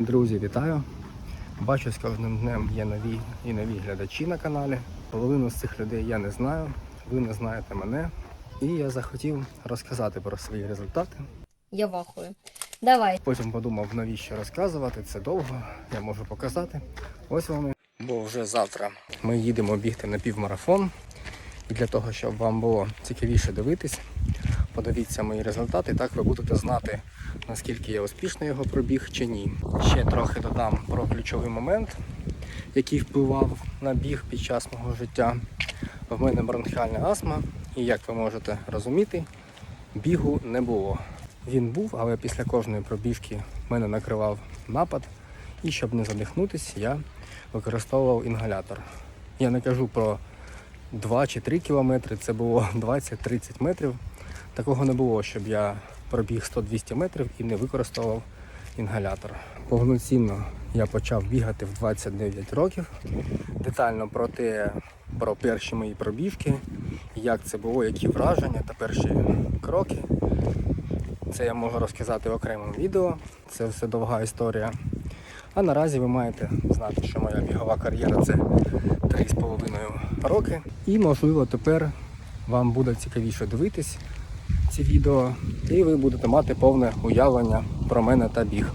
Друзі, вітаю! Бачу, з кожним днем є нові і нові глядачі на каналі. Половину з цих людей я не знаю, ви не знаєте мене. І я захотів розказати про свої результати. Я вахую. Давай. Потім подумав, навіщо розказувати, це довго, я можу показати. Ось вони. Бо вже завтра ми їдемо бігти на півмарафон. І для того, щоб вам було цікавіше дивитись, подивіться мої результати, так ви будете знати, наскільки я успішно його пробіг чи ні. Ще трохи додам про ключовий момент, який впливав на біг під час мого життя. В мене бронхіальна астма, і як ви можете розуміти, бігу не було. Він був, але після кожної пробіжки мене накривав напад. І щоб не задихнутися, я використовував інгалятор. Я не кажу про 2 чи 3 кілометри, це було 20-30 метрів. Такого не було, щоб я пробіг 100-200 метрів і не використовував інгалятор. Повноцінно я почав бігати в 29 років. Детально про те, про перші мої пробіжки, як це було, які враження та перші кроки. Це я можу розказати в окремому відео. Це все довга історія. А наразі ви маєте знати, що моя бігова кар'єра це 3,5 роки. І можливо тепер вам буде цікавіше дивитись ці відео, і ви будете мати повне уявлення про мене та біг.